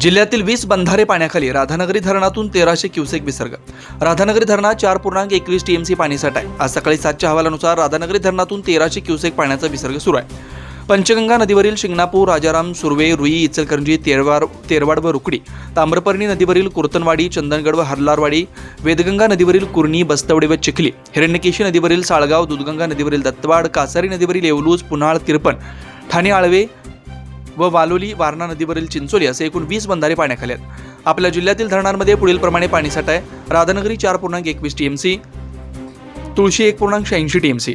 जिल्ह्यातील वीस बंधारे पाण्याखाली राधानगरी धरणातून तेराशे क्युसेक विसर्ग. राधानगरी धरणात चार पूर्णांक एकवीस टीएमसी पाणीसाठा आहे. आज सकाळी सातच्या अहवालानुसार राधानगरी धरणातून तेराशे क्युसेक पाण्याचा विसर्ग सुरू आहे. पंचगंगा नदीवरील शिंगणापूर राजाराम सुर्वे रुई इचलकरंजी तेरवार तेरवाड व रुकडी ताम्रपर्णी नदीवरील कुर्तनवाडी चंदनगड व हरलारवाडी वेदगंगा नदीवरील कुर्णी बस्तवडे व चिखली हिरण्यकेशी नदीवरील साळगाव दूधगंगा नदीवरील दत्तवाड कासारी नदीवरील येवलूज पुन्हाळ तिरपण ठाणे आळवे व वालोली वारणा नदीवरील चिंचोली असे एकूण वीस बंधारे पाण्याखाली आहेत. आपल्या जिल्ह्यातील धरणांमध्ये पुढील प्रमाणे पाणीसाठा आहे. राधानगरी चार पूर्णांक एकवीस टीएमसी तुळशी एक पूर्णांक शहाऐंशी टीएमसी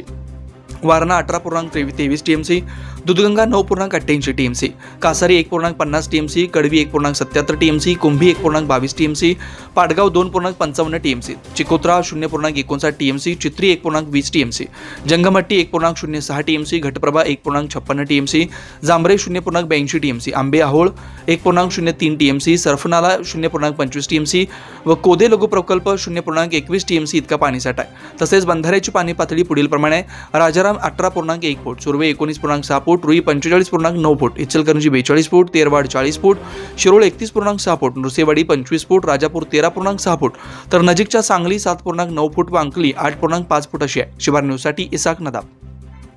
वारणा अठरा पूर्णांक तेवी तेवीस टीएमसी दुधगंगा नऊ पूर्णांक अठ्ठ्याऐंशी टीएमसी कासारी एक पूर्णांक पन्नास टीएमसी कडवी एक पूर्णांक सत्याहत्तर टीएमसी कुंभी एक पूर्णांक बावीस टीएमसी पाडगाव दोन पूर्णांक पंचावन्न टीएमसी चिकोत्रा शून्य पूर्णांक एकोणसाठ टीएमसी चित्री एक पूर्णांक वीस टीएमसी जंगमट्टी एक पूर्णांक शून्य सहा टीएमसी घटप्रभा एक पूर्णांक छप्पन्न टीएमसी जांभरे शून्य पूर्णांक ब्याऐंशी टीएमसी आंबे आहोळ एक पूर्णांक शून्य तीन टीएमसी सरफनाला शून्य पूर्णांक पंचवीस टीएमसी व कोदे लघु प्रकल्प शून्य पूर्णांक एकवीस टीएमसी इतका पाणीसाठा आहे. तसेच बंधाऱ्याची पाणी पातळी पुढील प्रमाणे राजाराम अठरा पूर्णांक एक फूट सुर्वे एकोणीस पूर्णांक सहा फूट रुई पंचेचाळीस पूर्णांक नऊ फूट इचलकरंजी बेचाळीस फूट तेरवाड चाळीस फूट शिरोळ एकतीस पूर्णांक सहा फूट नृसेवाडी पंचवीस फूट राजापूर तेरा पूर्णांक सहा फूट. तर नजीकच्या सांगली सात पूर्णांक नऊ फूट व अंकली आठ पूर्णांक पाच फूट अशी आहे. शिवार न्यूजसाठी इसाक नदाब.